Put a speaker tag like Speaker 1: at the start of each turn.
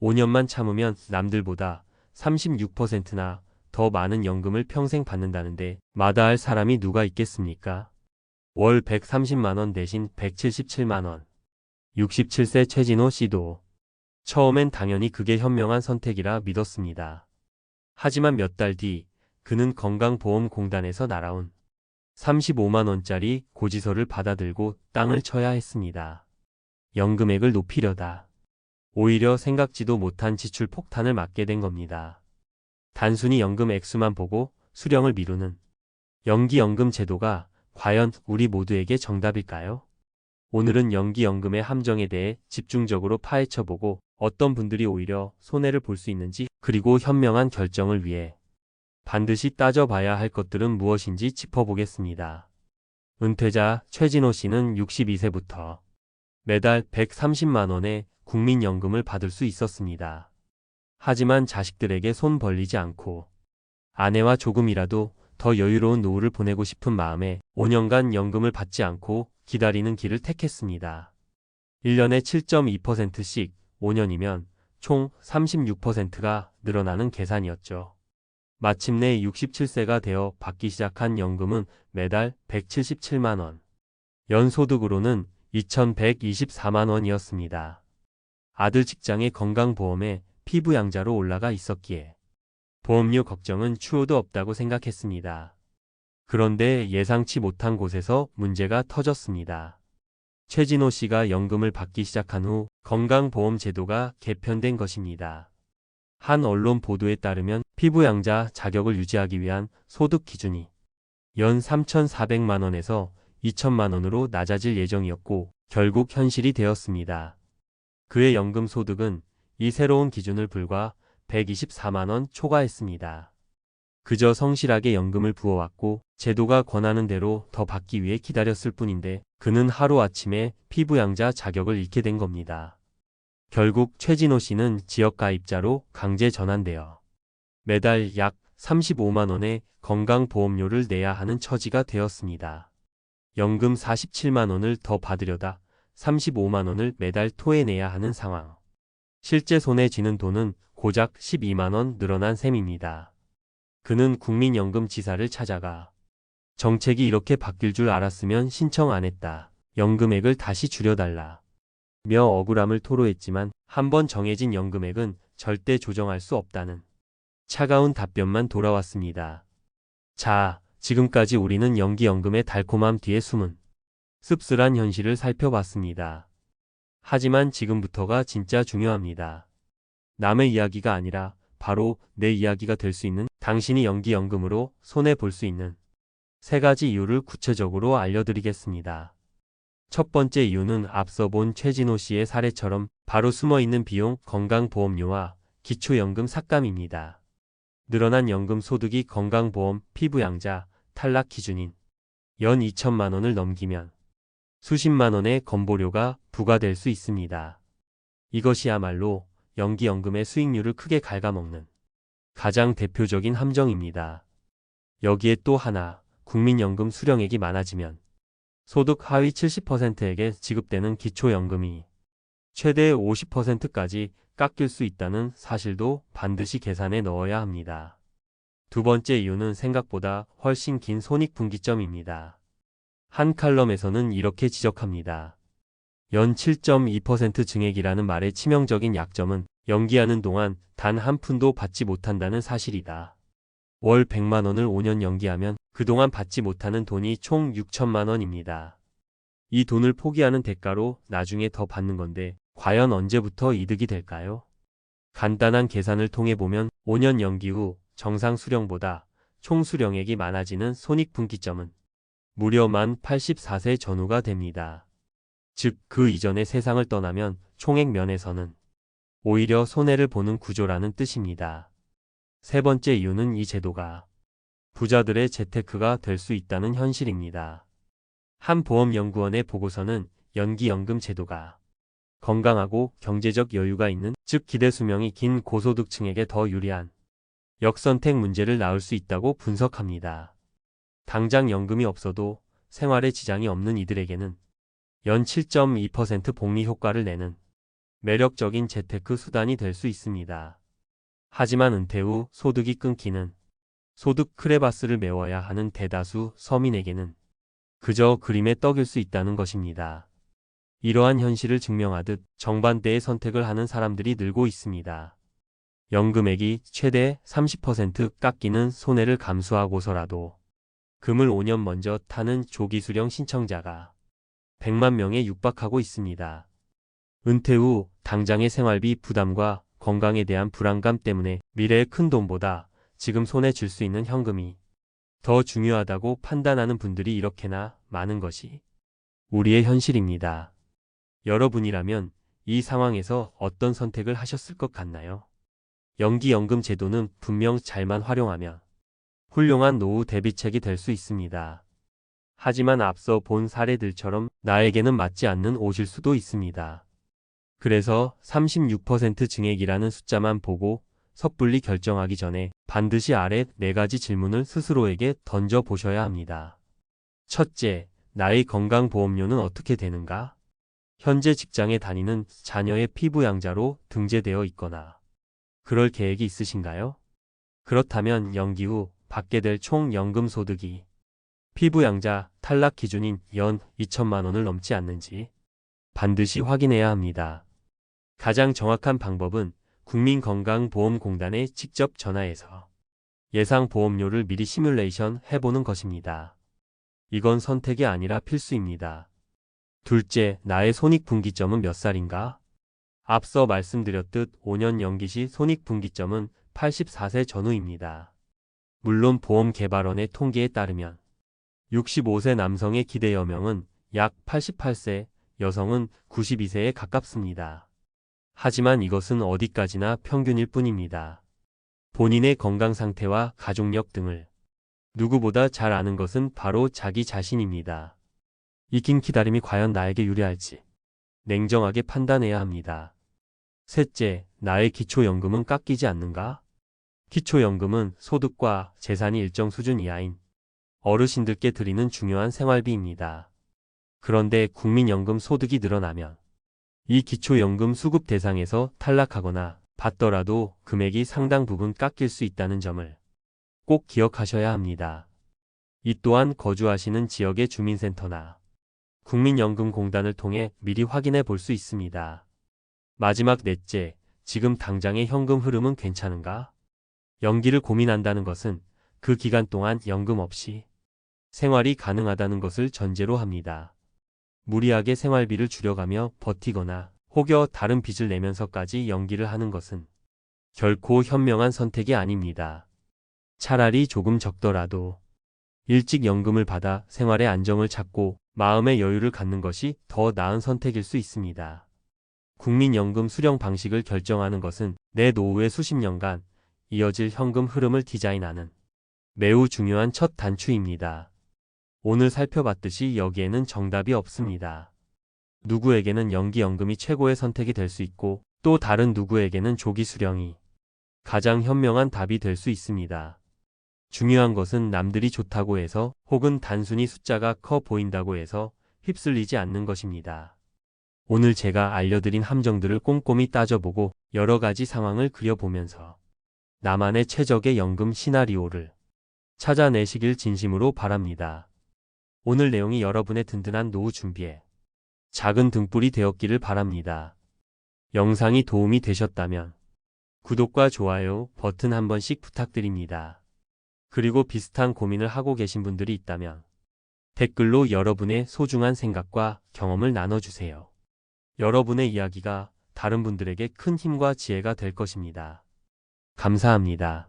Speaker 1: 5년만 참으면 남들보다 36%나 더 많은 연금을 평생 받는다는데 마다할 사람이 누가 있겠습니까? 월 130만원 대신 177만원. 67세 최진호 씨도 처음엔 당연히 그게 현명한 선택이라 믿었습니다. 하지만 몇 달 뒤 그는 건강보험공단에서 날아온 35만원짜리 고지서를 받아들고 땅을 쳐야 했습니다. 연금액을 높이려다. 오히려 생각지도 못한 지출 폭탄을 맞게 된 겁니다. 단순히 연금 액수만 보고 수령을 미루는 연기연금 제도가 과연 우리 모두에게 정답일까요? 오늘은 연기연금의 함정에 대해 집중적으로 파헤쳐보고 어떤 분들이 오히려 손해를 볼 수 있는지 그리고 현명한 결정을 위해 반드시 따져봐야 할 것들은 무엇인지 짚어보겠습니다. 은퇴자 최진호 씨는 62세부터 매달 130만원의 국민연금을 받을 수 있었습니다. 하지만 자식들에게 손 벌리지 않고 아내와 조금이라도 더 여유로운 노후를 보내고 싶은 마음에 5년간 연금을 받지 않고 기다리는 길을 택했습니다. 1년에 7.2%씩 5년이면 총 36%가 늘어나는 계산이었죠. 마침내 67세가 되어 받기 시작한 연금은 매달 177만원. 연소득으로는 2124만 원이었습니다. 아들 직장의 건강보험에 피부양자로 올라가 있었기에 보험료 걱정은 추호도 없다고 생각했습니다. 그런데 예상치 못한 곳에서 문제가 터졌습니다. 최진호 씨가 연금을 받기 시작한 후 건강보험 제도가 개편된 것입니다. 한 언론 보도에 따르면 피부양자 자격을 유지하기 위한 소득 기준이 연 3,400만원에서 2천만 원으로 낮아질 예정이었고 결국 현실이 되었습니다. 그의 연금 소득은 이 새로운 기준을 불과 124만 원 초과했습니다. 그저 성실하게 연금을 부어왔고 제도가 권하는 대로 더 받기 위해 기다렸을 뿐인데 그는 하루아침에 피부양자 자격을 잃게 된 겁니다. 결국 최진호 씨는 지역가입자로 강제 전환되어 매달 약 35만원의 건강보험료를 내야 하는 처지가 되었습니다. 연금 47만 원을 더 받으려다 35만 원을 매달 토해내야 하는 상황. 실제 손에 쥐는 돈은 고작 12만 원 늘어난 셈입니다. 그는 국민연금지사를 찾아가 정책이 이렇게 바뀔 줄 알았으면 신청 안 했다. 연금액을 다시 줄여달라. 며 억울함을 토로했지만 한번 정해진 연금액은 절대 조정할 수 없다는 차가운 답변만 돌아왔습니다. 자, 지금까지 우리는 연기연금의 달콤함 뒤에 숨은 씁쓸한 현실을 살펴봤습니다. 하지만 지금부터가 진짜 중요합니다. 남의 이야기가 아니라 바로 내 이야기가 될 수 있는 당신이 연기연금으로 손해볼 수 있는 세 가지 이유를 구체적으로 알려드리겠습니다. 첫 번째 이유는 앞서 본 최진호 씨의 사례처럼 바로 숨어있는 비용 건강보험료와 기초연금 삭감입니다. 늘어난 연금 소득이 건강보험 피부양자 탈락 기준인 연 2천만 원을 넘기면 수십만 원의 건보료가 부과될 수 있습니다. 이것이야말로 연기연금의 수익률을 크게 갉아먹는 가장 대표적인 함정입니다. 여기에 또 하나 국민연금 수령액이 많아지면 소득 하위 70%에게 지급되는 기초연금이 최대 50%까지 깎일 수 있다는 사실도 반드시 계산에 넣어야 합니다. 두 번째 이유는 생각보다 훨씬 긴 손익분기점입니다. 한 칼럼에서는 이렇게 지적합니다. 연 7.2% 증액이라는 말의 치명적인 약점은 연기하는 동안 단 한 푼도 받지 못한다는 사실이다. 월 100만 원을 5년 연기하면 그동안 받지 못하는 돈이 총 6천만 원입니다. 이 돈을 포기하는 대가로 나중에 더 받는 건데 과연 언제부터 이득이 될까요? 간단한 계산을 통해 보면 5년 연기 후 정상 수령보다 총 수령액이 많아지는 손익분기점은 무려 만 84세 전후가 됩니다. 즉 그 이전의 세상을 떠나면 총액 면에서는 오히려 손해를 보는 구조라는 뜻입니다. 세 번째 이유는 이 제도가 부자들의 재테크가 될 수 있다는 현실입니다. 한 보험연구원의 보고서는 연기연금 제도가 건강하고 경제적 여유가 있는 즉 기대 수명이 긴 고소득층에게 더 유리한 역선택 문제를 낳을 수 있다고 분석합니다. 당장 연금이 없어도 생활에 지장이 없는 이들에게는 연 7.2% 복리 효과를 내는 매력적인 재테크 수단이 될 수 있습니다. 하지만 은퇴 후 소득이 끊기는 소득 크레바스를 메워야 하는 대다수 서민에게는 그저 그림의 떡일 수 있다는 것입니다. 이러한 현실을 증명하듯 정반대의 선택을 하는 사람들이 늘고 있습니다. 연금액이 최대 30% 깎이는 손해를 감수하고서라도 금을 5년 먼저 타는 조기 수령 신청자가 100만 명에 육박하고 있습니다. 은퇴 후 당장의 생활비 부담과 건강에 대한 불안감 때문에 미래의 큰 돈보다 지금 손에 쥘수 있는 현금이 더 중요하다고 판단하는 분들이 이렇게나 많은 것이 우리의 현실입니다. 여러분이라면 이 상황에서 어떤 선택을 하셨을 것 같나요? 연기연금 제도는 분명 잘만 활용하면 훌륭한 노후 대비책이 될 수 있습니다. 하지만 앞서 본 사례들처럼 나에게는 맞지 않는 옷일 수도 있습니다. 그래서 36% 증액이라는 숫자만 보고 섣불리 결정하기 전에 반드시 아래 네 가지 질문을 스스로에게 던져 보셔야 합니다. 첫째, 나의 건강보험료는 어떻게 되는가? 현재 직장에 다니는 자녀의 피부 양자로 등재되어 있거나 그럴 계획이 있으신가요? 그렇다면 연기 후 받게 될 총 연금 소득이 피부 양자 탈락 기준인 연 2천만 원을 넘지 않는지 반드시 확인해야 합니다. 가장 정확한 방법은 국민건강보험공단에 직접 전화해서 예상 보험료를 미리 시뮬레이션 해보는 것입니다. 이건 선택이 아니라 필수입니다. 둘째, 나의 손익분기점은 몇 살인가? 앞서 말씀드렸듯 5년 연기 시 손익분기점은 84세 전후입니다. 물론 보험개발원의 통계에 따르면 65세 남성의 기대 여명은 약 88세, 여성은 92세에 가깝습니다. 하지만 이것은 어디까지나 평균일 뿐입니다. 본인의 건강 상태와 가족력 등을 누구보다 잘 아는 것은 바로 자기 자신입니다. 이 긴 기다림이 과연 나에게 유리할지 냉정하게 판단해야 합니다. 셋째, 나의 기초연금은 깎이지 않는가? 기초연금은 소득과 재산이 일정 수준 이하인 어르신들께 드리는 중요한 생활비입니다. 그런데 국민연금 소득이 늘어나면 이 기초연금 수급 대상에서 탈락하거나 받더라도 금액이 상당 부분 깎일 수 있다는 점을 꼭 기억하셔야 합니다. 이 또한 거주하시는 지역의 주민센터나 국민연금공단을 통해 미리 확인해 볼 수 있습니다. 마지막 넷째, 지금 당장의 현금 흐름은 괜찮은가? 연기를 고민한다는 것은 그 기간 동안 연금 없이 생활이 가능하다는 것을 전제로 합니다. 무리하게 생활비를 줄여가며 버티거나 혹여 다른 빚을 내면서까지 연기를 하는 것은 결코 현명한 선택이 아닙니다. 차라리 조금 적더라도 일찍 연금을 받아 생활의 안정을 찾고 마음의 여유를 갖는 것이 더 나은 선택일 수 있습니다. 국민연금 수령 방식을 결정하는 것은 내 노후의 수십 년간 이어질 현금 흐름을 디자인하는 매우 중요한 첫 단추입니다. 오늘 살펴봤듯이 여기에는 정답이 없습니다. 누구에게는 연기연금이 최고의 선택이 될 수 있고 또 다른 누구에게는 조기 수령이 가장 현명한 답이 될 수 있습니다. 중요한 것은 남들이 좋다고 해서 혹은 단순히 숫자가 커 보인다고 해서 휩쓸리지 않는 것입니다. 오늘 제가 알려드린 함정들을 꼼꼼히 따져보고 여러 가지 상황을 그려보면서 나만의 최적의 연금 시나리오를 찾아내시길 진심으로 바랍니다. 오늘 내용이 여러분의 든든한 노후 준비에 작은 등불이 되었기를 바랍니다. 영상이 도움이 되셨다면 구독과 좋아요 버튼 한 번씩 부탁드립니다. 그리고 비슷한 고민을 하고 계신 분들이 있다면 댓글로 여러분의 소중한 생각과 경험을 나눠주세요. 여러분의 이야기가 다른 분들에게 큰 힘과 지혜가 될 것입니다. 감사합니다.